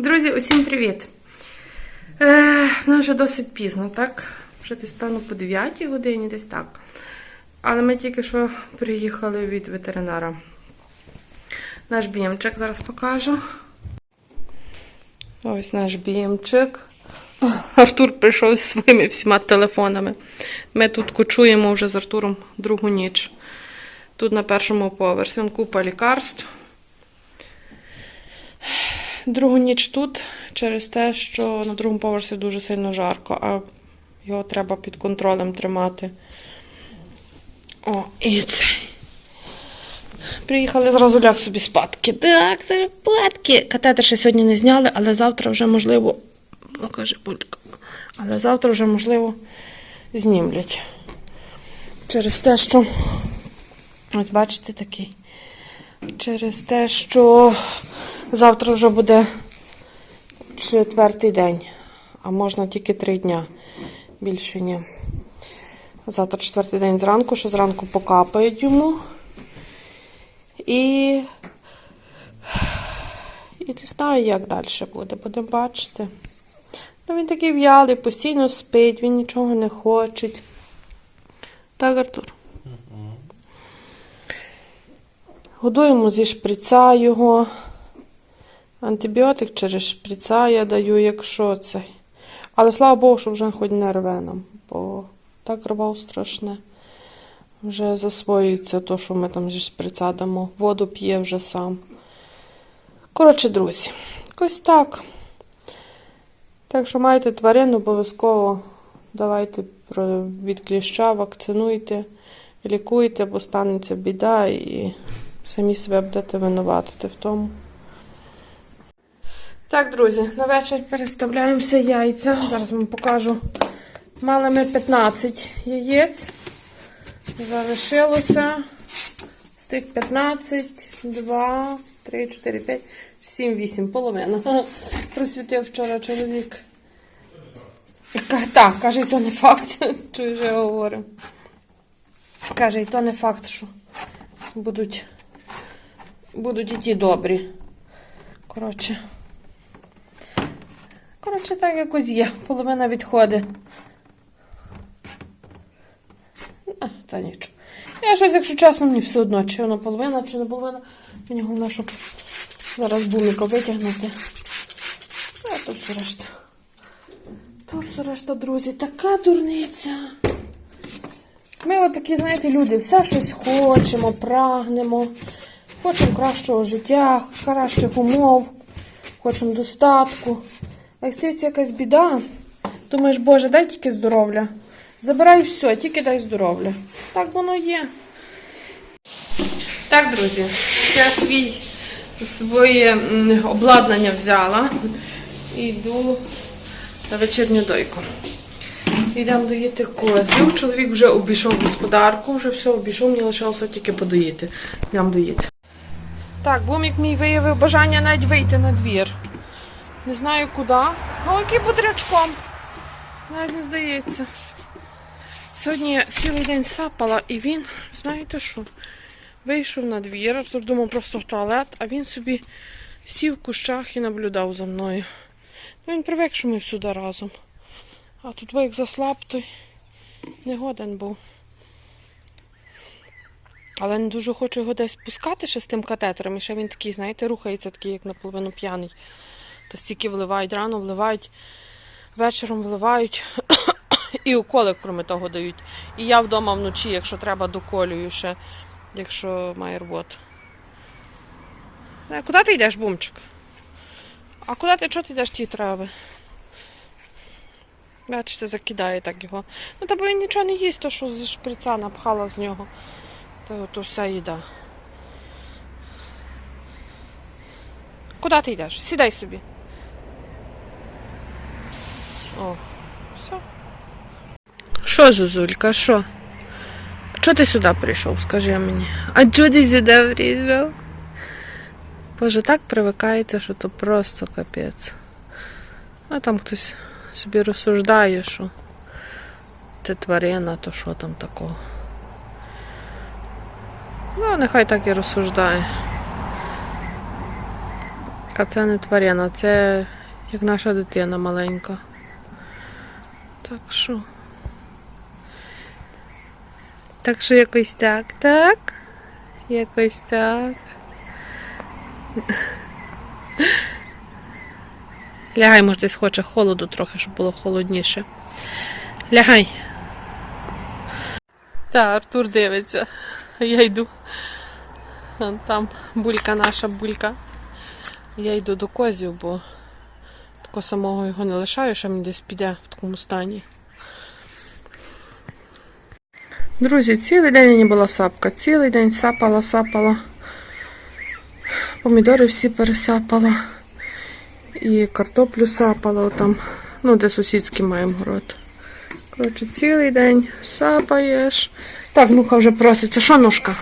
Друзі, усім привіт! Е, ну, вже досить пізно, так? Вже десь, певно, по 9 годині, десь так. Але ми тільки що приїхали від ветеринара. Наш бімчик зараз покажу. Ось наш бімчик. Артур прийшов зі своїми всіма телефонами. Ми тут кочуємо вже з Артуром другу ніч. Тут на першому поверсі Вон купа лікарств. Другу ніч тут через те, що на другому поверсі дуже сильно жарко, а його треба під контролем тримати. О, і це. Приїхали зразу ляг собі спадки. Так, спадки. Катетер ще сьогодні не зняли, але завтра вже можливо. Ну, каже Булька. Але завтра вже, можливо, знімлять. Через те, що. Ось бачите такий. Через те, що завтра вже буде четвертий день, а можна тільки три дня. Більше ні. Завтра четвертий день зранку, що зранку покапають йому. І. І не знаю, як далі буде, будемо бачити. Ну, він такий в'ялий, постійно спить, він нічого не хоче. Так, Артур? Годуємо зі шприца його. Антибіотик через шприца я даю, якщо це. Але слава Богу, що вже хоч не рве нам, бо так рвав страшне. Вже засвоюється то, що ми там зі шприца дамо. Воду п'є вже сам. Коротше, друзі, якось так. Так що маєте тварин, обов'язково давайте від кліща, вакцинуйте, лікуйте, бо станеться біда і самі себе будете винуватити в тому. Так, друзі, на вечір переставляємося яйця. Зараз вам покажу. Мали ми 15 яєць. Залишилося з тих 15, 2, 3, 4, 5, 7, 8, половина. Просвітив вчора чоловік. Так, каже, і то не факт, що я говорю. Каже, і то не факт, що будуть, будуть і ті добрі. Коротше. Коротше, так якось є. Половина відходить. Та нічого. Я щось, якщо чесно, мені все одно, чи воно половина, чи не половина. Мені головне, щоб зараз буміка витягнути. А то все решта. То все решта, друзі, така дурниця. Ми от такі, знаєте, люди, все щось хочемо, прагнемо, хочемо кращого життя, кращих умов, хочемо достатку. А як стається якась біда, думаєш, Боже, дай тільки здоров'я. Забирай все, тільки дай здоров'я. Так воно є. Так, друзі, я свій, своє обладнання взяла і йду на вечірню дойку. Йдемо доїти козів. Чоловік вже обійшов господарку, вже все обійшов, мені лишилося тільки подоїти. Йдемо доїти. Так, бумік мій виявив бажання навіть вийти на двір. Не знаю куди. Ну, який будрячком. Навіть не здається. Сьогодні я цілий день сапала, і він, знаєте що, вийшов на двір, Артур думав просто в туалет, а він собі сів в кущах і наблюдав за мною. Ну, він привик, що ми всюди разом. А тут як заслаб, той не годен був. Але не дуже хочу його десь пускати ще з тим катетером. І ще він такий, знаєте, рухається такий, як наполовину п'яний. То стільки вливають, рано вливають, вечором вливають. І уколи, крім того, дають. І я вдома вночі, якщо треба, доколюю ще, якщо має роботу. Е, Куди ти йдеш, бумчик? А куди ти чого ти йдеш ті трави? Бачите, закидає так його. Ну, та бо він нічого не їсть, то що з шприца напхала з нього. То, то вся їда. Куди ти йдеш? Сідай собі. О, все. Що, Зузулька, що? Чого ти сюди прийшов, скажи мені? А чого ти сюди прийшов? Боже, так привикається, що то просто капець. А там хтось собі розсуждає, що це тварина, то що там такого. Ну, нехай так і розсуждає. собака, це не тварина, це як наша дитина маленька. Так що. Так що якось так, так? Якось так. Лягай, може, десь хоче холоду трохи, щоб було холодніше. Лягай. Так, Артур дивиться. Я йду. Там булька наша булька. Я йду до козів, бо такого самого його не лишаю, що він десь піде в такому стані. Друзі, цілий день не була сапка. Цілий день сапала, сапала. Помідори всі пересапала. І картоплю сапала там. Ну, де сусідський маємо город. Коротше, цілий день сапаєш. Так, нуха вже проситься. Що ножка?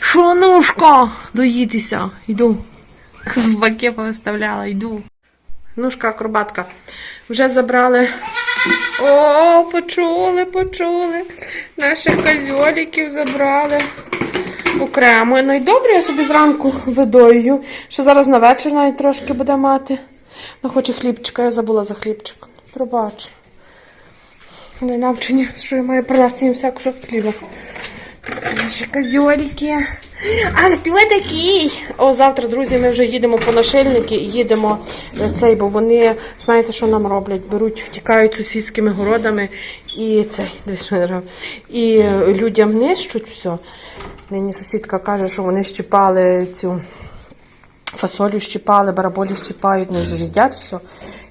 Що ножка? Доїдися. Йду. Собаки повиставляла, йду. Ножка акробатка. Вже забрали. О, почули, почули. Наших козьоліків забрали. Окремо. Ну і добре, я собі зранку видою. Що зараз на вечір навіть трошки буде мати. Вона хоче хлібчика, я забула за хлібчик. Пробач. Не навчені, що я маю принести їм всяку хліба. Наші козьоліки. А хто такий? О, завтра, друзі, ми вже їдемо по нашильники і їдемо е, цей, бо вони, знаєте, що нам роблять? Беруть, втікають сусідськими городами і цей. І е, людям нищуть все. Нині сусідка каже, що вони щіпали цю фасолю щіпали, бараболі щіпають, не їдять все.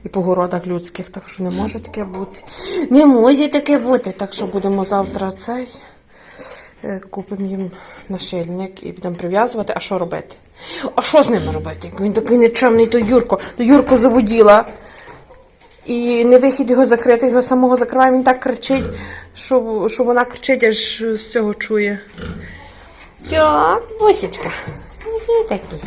І по городах людських, так що не може таке бути. Не може таке бути. Так що будемо завтра цей. Е, Купимо їм нашильник і будемо прив'язувати. А що робити? А що з ними робити? Він такий нечемний, то Юрко, то Юрко заводіла. І не вихід його закрити, його самого закриває, він так кричить, що, що вона кричить, аж з цього чує. Так, бусечка. Який такий.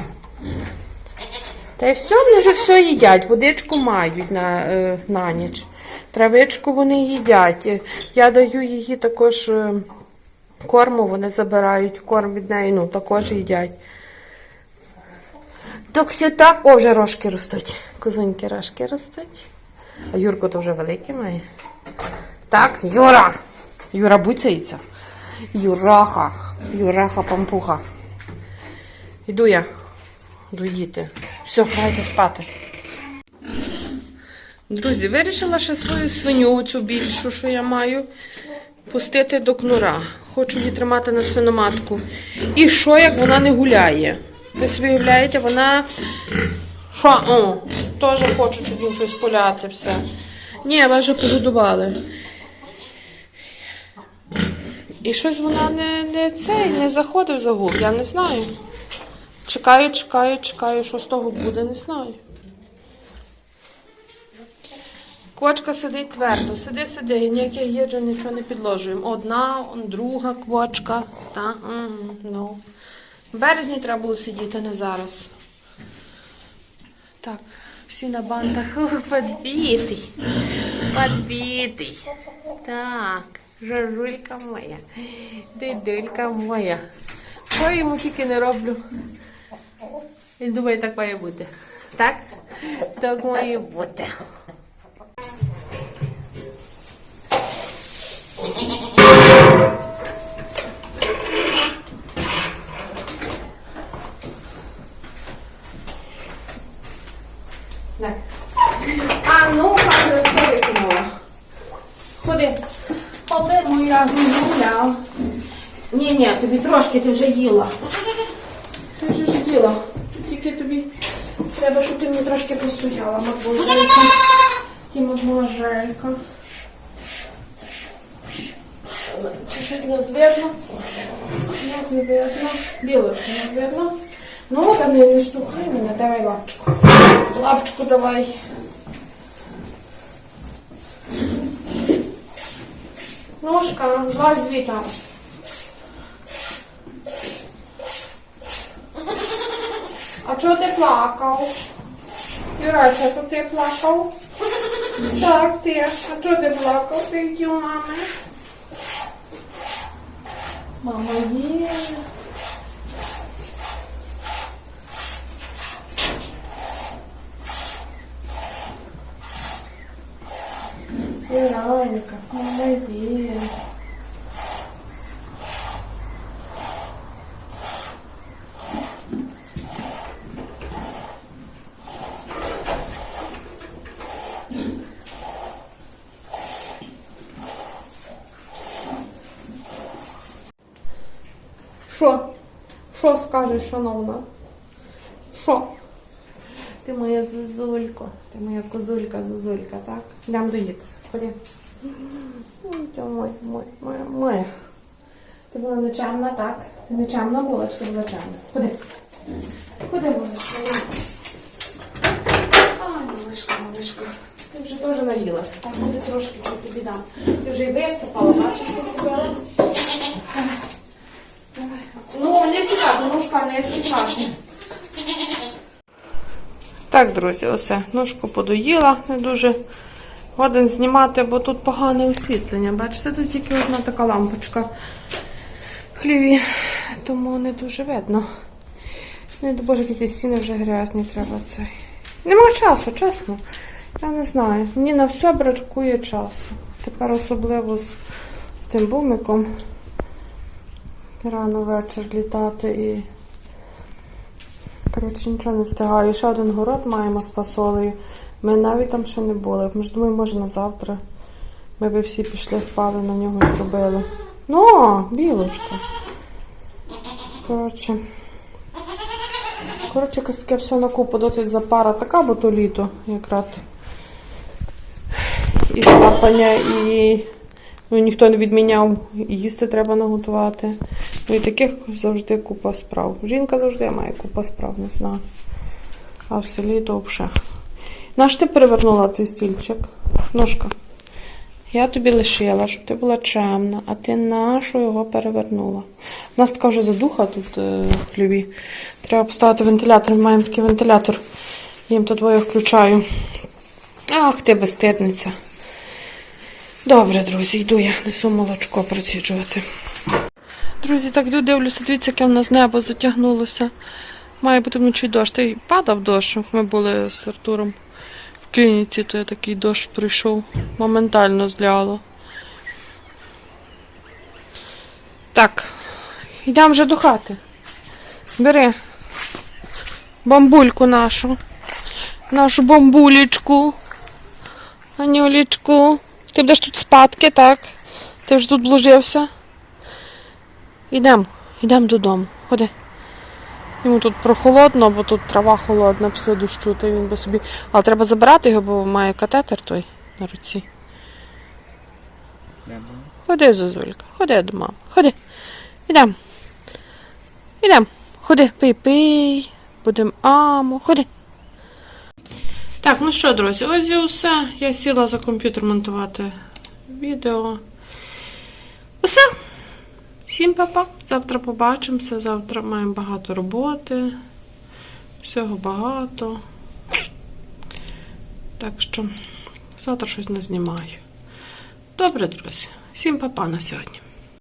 Та й все, вони вже все їдять. Водичку мають на, е, на ніч. Травичку вони їдять. Я даю її також е, корму, вони забирають корм від неї, ну також їдять. Так все так, о, вже рожки ростуть. Козуньки рожки ростуть. А Юрко то вже великий має. Так, Юра. Юра буцяється. Юраха. Юраха пампуха. Іду я доїти. Все, давайте спати. Друзі, вирішила ще свою свиню, цю більшу, що я маю, пустити до кнура. Хочу її тримати на свиноматку. І що, як вона не гуляє? Ви собі уявляєте, вона. Що? О, теж хочу, їм щось поляти все. Ні, вас вже погодували. І щось вона не, не цей, не заходить в загул, я не знаю. Чекаю, чекаю, чекаю, що з того буде, не знаю. Квочка сидить твердо, сиди, сиди, ніяких їжі нічого не підложуємо. Одна, друга квочка. Та, ну. В березні треба було сидіти, не зараз. Так, всі на бантах. Ух, Подбитий. Подбитий. Так, жажулька моя. Дидулька моя. Що йому тільки не роблю. Він думає, так має бути. Так? Так має бути. Не. А ну, пане, що викинула? Ходи. Ходи, моя гуля. Ні, ні, тобі трошки ти вже їла. Ти вже ж їла. Тільки тобі треба, щоб ти мені трошки постояла, мадмуазелька. Ті мадмуазелька. Щось нас видно? Не видно. Білочку нас видно. Ну, та не, не штовхай мене, давай лапчику. Лапчику давай. Ножка, звіта. А чого ти плакав? Юрася, то ти плакав? Так, ти. А чого ти плакав? Ти йди у мами. Мама є. Вероника, молодец. Що? Що шановна? Ти моя зозулько, ти моя козулька, зозулька, так? Йдемо доїтися. Ходи. Мой, мой, моя, моя. Ти була нечемна, так? Ти нечемна була, чи ти була чемна? Ходи. Ходи, малишка. Ай, малишка, малишка. Ти вже теж наїлася. Так, ходи трошки, я тобі дам. Ти вже й висипала, бачиш, що зробила? Ну, не втікати, ножка, не втікати. Так, друзі, осе. Ножку подоїла, не дуже годен знімати, бо тут погане освітлення. Бачите, тут тільки одна така лампочка в хліві, тому не дуже видно. Не до боже, які ці стіни вже грязні, треба цей. Нема часу, чесно. Я не знаю. Мені на все бракує часу. Тепер особливо з, тим бумиком. Рано вечір літати і. Коротше, нічого не встигаю. Ще один город маємо з фасолею. Ми навіть там ще не були. Ми ж думаю, може на завтра. Ми би всі пішли, впали на нього і зробили. Ну, білочка. Коротше. Коротше, якось все на купу досить запара така, бо то літо якраз. І шапання, і ну, ніхто не відміняв. Їсти треба наготувати. Ну і таких завжди купа справ. Жінка завжди має купа справ, не знаю. А в селі то. Наш ти перевернула твій стільчик? Ножка. Я тобі лишила, щоб ти була чемна, а ти нашу його перевернула. У нас така вже задуха тут е, в хліві. Треба поставити вентилятор. Ми маємо такий вентилятор. Їм то двоє включаю. Ах, ти безстидниця. Добре, друзі, йду я несу молочко проціджувати. Друзі, так дивлюся, дивіться, яке в нас небо затягнулося. Має бути вночі дощ. Та й падав дощ. Ми були з Артуром в клініці, то я такий дощ прийшов. Моментально зляло. Так, йдемо вже до хати. Бери бамбульку нашу. Нашу бамбулечку. Анюлечку. Ти будеш тут спадки, так? Ти вже тут вложився. Ідемо, йдемо додому. Ходи. Йому тут прохолодно, бо тут трава холодна після дощу, та він би собі. Але треба забирати його, бо має катетер той на руці. Ходи, Зозулька, ходи до мами. Ходи. Ідемо. Ідемо. Ходи, пий, пий. Будемо аму. Ходи. Так, ну що, друзі, ось і все. Я сіла за комп'ютер монтувати відео. Усе. Всім папа. Завтра побачимося. Завтра маємо багато роботи. Всього багато. Так що завтра щось не знімаю. Добре, друзі. Всім папа на сьогодні.